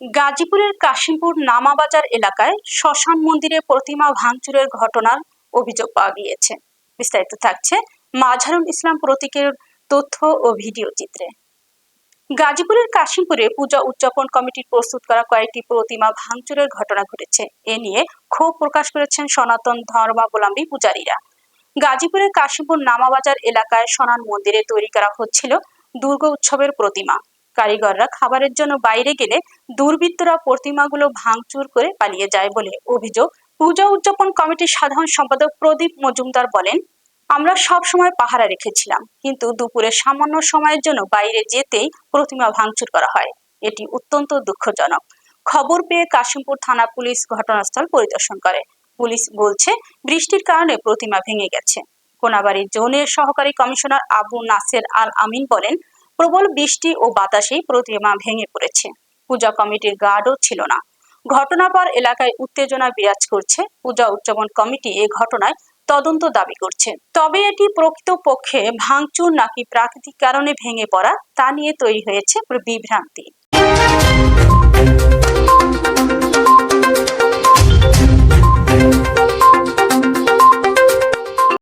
গাজীপুরের কাশিমপুর নামাবাজার এলাকায় শ্মশান মন্দিরে প্রতিমা ভাঙচুরের ঘটনার অভিযোগ পাওয়া গিয়েছে। বিস্তারিত থাকছে মাঝারুল ইসলাম প্রতীকের তথ্য ও ভিডিও চিত্রে। গাজীপুরের কাশিমপুরে পূজা উদযাপন কমিটির প্রস্তুত করা কয়েকটি প্রতিমা ভাঙচুরের ঘটনা ঘটেছে। এ নিয়ে ক্ষোভ প্রকাশ করেছেন সনাতন ধর্মাবলম্বী পূজারীরা। গাজীপুরের কাশিমপুর নামাবাজার এলাকায় সনান মন্দিরে তৈরি করা হচ্ছিল দুর্গ উৎসবের প্রতিমা। কারিগররা খাবারের জন্য বাইরে গেলে দুর্বৃত্তরা প্রতিমাগুলো ভাঙচুর করে পালিয়ে যায় বলে অভিযোগ। পূজা উদযাপন কমিটির সাধারণ সম্পাদক প্রদীপ মজুমদার বলেন, আমরা সব সময় পাহারা রেখেছিলাম, কিন্তু দুপুরে সামান্য সময়ের জন্য বাইরে যেতেই প্রতিমা ভাঙচুর করা হয়। এটি অত্যন্ত দুঃখজনক। খবর পেয়ে কাশিমপুর থানা পুলিশ ঘটনাস্থল পরিদর্শন করে। পুলিশ বলছে, বৃষ্টির কারণে প্রতিমা ভেঙে গেছে। কোনাবাড়ি জোনের সহকারী কমিশনার আবু নাসের আল আমিন বলেন প্রবল বৃষ্টি ও বাতাসেই প্রতিমা ভেঙে পড়েছে। পূজা কমিটির গার্ডও ছিল না। ঘটনার পর এলাকায় উত্তেজনা বিরাজ করছে। পূজা উদযাপন কমিটি এ ঘটনায় তদন্ত দাবি করছে। তবে এটি প্রকৃতপক্ষে ভাঙচুর নাকি প্রাকৃতিক কারণে ভেঙে পড়া তা নিয়ে তৈরি হয়েছে বিভ্রান্তি।